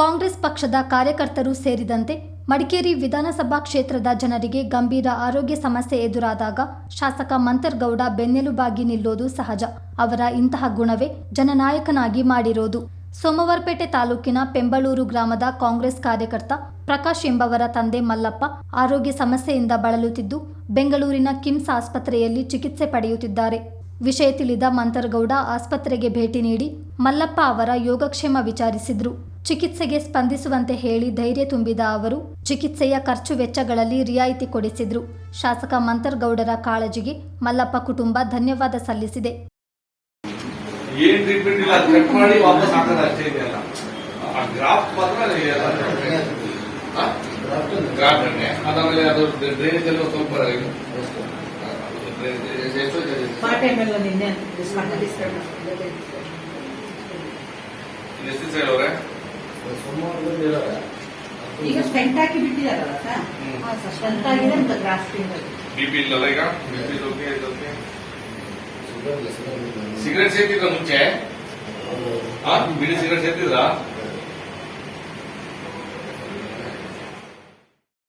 ಕಾಂಗ್ರೆಸ್ ಪಕ್ಷದ ಕಾರ್ಯಕರ್ತರು ಸೇರಿದಂತೆ ಮಡಿಕೇರಿ ವಿಧಾನಸಭಾ ಕ್ಷೇತ್ರದ ಜನರಿಗೆ ಗಂಭೀರ ಆರೋಗ್ಯ ಸಮಸ್ಯೆ ಎದುರಾದಾಗ ಶಾಸಕ ಮಂತರ್ಗೌಡ ಬೆನ್ನೆಲುಬಾಗಿ ನಿಲ್ಲೋದು ಸಹಜ. ಅವರ ಇಂತಹ ಗುಣವೇ ಜನನಾಯಕನಾಗಿ ಮಾಡಿರೋದು. ಸೋಮವಾರಪೇಟೆ ತಾಲೂಕಿನ ಪೆಂಬಳೂರು ಗ್ರಾಮದ ಕಾಂಗ್ರೆಸ್ ಕಾರ್ಯಕರ್ತ ಪ್ರಕಾಶ್ ಎಂಬವರ ತಂದೆ ಮಲ್ಲಪ್ಪ ಆರೋಗ್ಯ ಸಮಸ್ಯೆಯಿಂದ ಬಳಲುತ್ತಿದ್ದು, ಬೆಂಗಳೂರಿನ ಕಿಮ್ಸ್ ಆಸ್ಪತ್ರೆಯಲ್ಲಿ ಚಿಕಿತ್ಸೆ ಪಡೆಯುತ್ತಿದ್ದಾರೆ. ವಿಷಯ ತಿಳಿದ ಮಂತರ್ಗೌಡ ಆಸ್ಪತ್ರೆಗೆ ಭೇಟಿ ನೀಡಿ ಮಲ್ಲಪ್ಪ ಅವರ ಯೋಗಕ್ಷೇಮ ವಿಚಾರಿಸಿದ್ರು. ಚಿಕಿತ್ಸೆಗೆ ಸ್ಪಂದಿಸುವಂತೆ ಹೇಳಿ ಧೈರ್ಯ ತುಂಬಿದ ಅವರು ಚಿಕಿತ್ಸೆಯ ಖರ್ಚು ವೆಚ್ಚಗಳಲ್ಲಿ ರಿಯಾಯಿತಿ ಕೊಡಿಸಿದ್ರು. ಶಾಸಕ ಮಂತರ್ಗೌಡರ ಕಾಳಜಿಗೆ ಮಲ್ಲಪ್ಪ ಕುಟುಂಬ ಧನ್ಯವಾದ ಸಲ್ಲಿಸಿದೆ. ನಿನ್ನೆ? ದಿವಸ ಅವರೇ ಈಗ ಸ್ಟೆಂಟ್ ಹಾಕಿ ಬಿಟ್ಟಿದಾರಲ್ಲ ಸರ್? ಹ್ಮ್. ಸ್ಟೆಂಟ್ ಆಗಿದೆ ಅಂತ ಗ್ರಾಫ್ಟಿಂಗ್ ಬಿ ಪಿ ಇಲ್ಲಲ್ಲ ಈಗ? ಓಕೆ ಸಿಗರೇಟ್ ಸೇತಿದ್ರ ಮುಂಚೆ? ಆ ಬಿಡಿ ಸಿಗರೇಟ್ ಸೇತಿದ್ರಾ